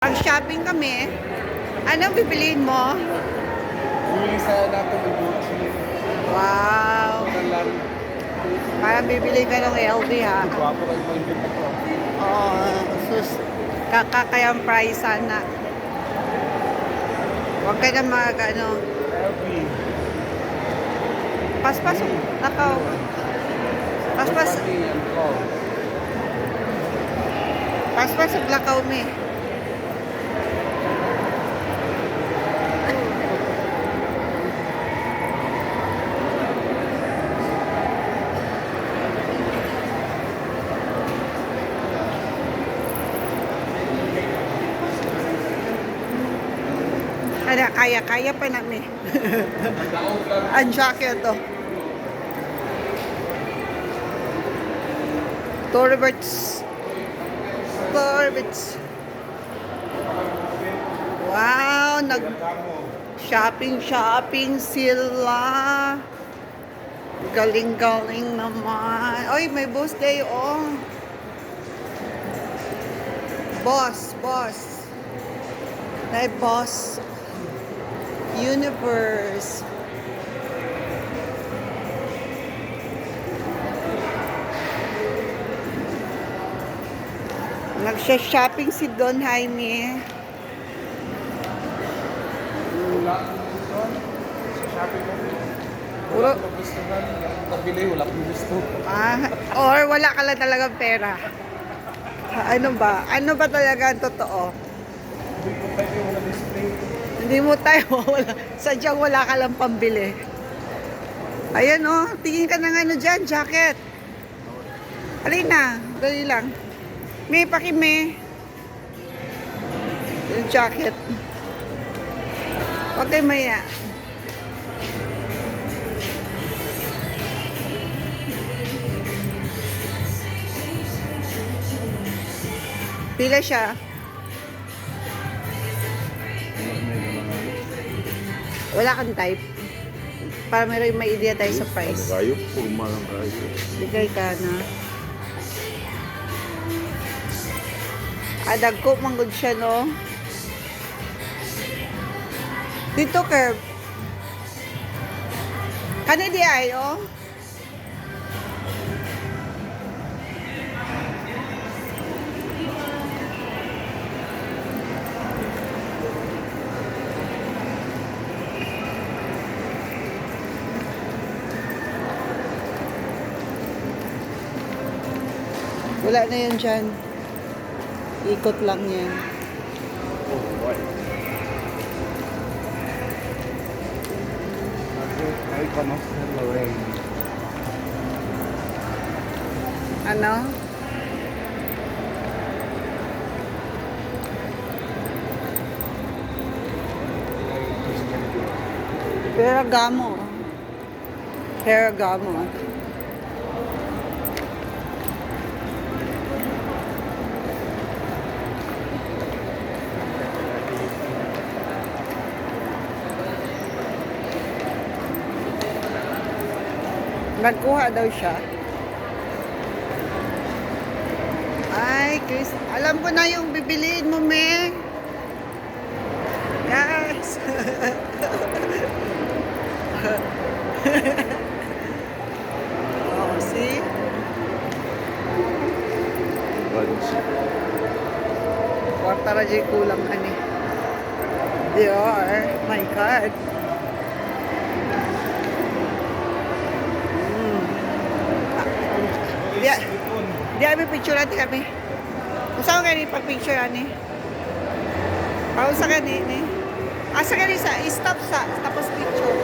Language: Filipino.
Ang shopping kami. Anong bibiliin mo? Bumili sana natin ng Gucci. Wow. Parang bibili ka ng LV ha. Gwapo kayo mga ko. Oo. Sus. Kakakayang price sana. Huwag ka na mag ano. LV. Paspas. Nakaw. Paspas. Pati yan ko. Paspas Kaya, kaya, pa lang. Ang jacket to. Torberts. Torberts. Wow, nag shopping shopping sila. Galing-galing naman. Oy, may boss day oh. Boss, boss. May boss. Universe. Nagsha-shopping si Don Jaime. Wala. Shopping ko. Wala akong gustuhan. Nabili, wala akong gusto. ah, or wala ka lang talagang pera. Ah, Ano ba? Ano ba talaga ang totoo? Hindi ko Hindi mo tayo, wala, sadyang wala ka lang pambili. Ayan oh, tingin ka ng ano dyan, jacket. Alina, dali lang. May pakime. Yung jacket. Okay, maya. Pila siya? Wala kang type. Para may, may idea tayo sa price. Kayo, purma lang kayo. Bigay ka na. Adag ko, manggod siya, no? Dito, Curb. Kani di ayo? Wala na yan dyan. Ikot lang yan. Oh, why? Ay, na Lorraine. Ano? Ferragamo. Ferragamo. Nagkuha daw siya. Ay, Chris, alam ko na yung bibiliin mo, me. Yes. oh, see? Kwarta dyan kulang ani. Dior, my God. Mm. Ah, Di, kami picture natin kami. Kung saan ka pag-picture ani? Pau sa kani ni. Asa kani sa stop sa tapos picture.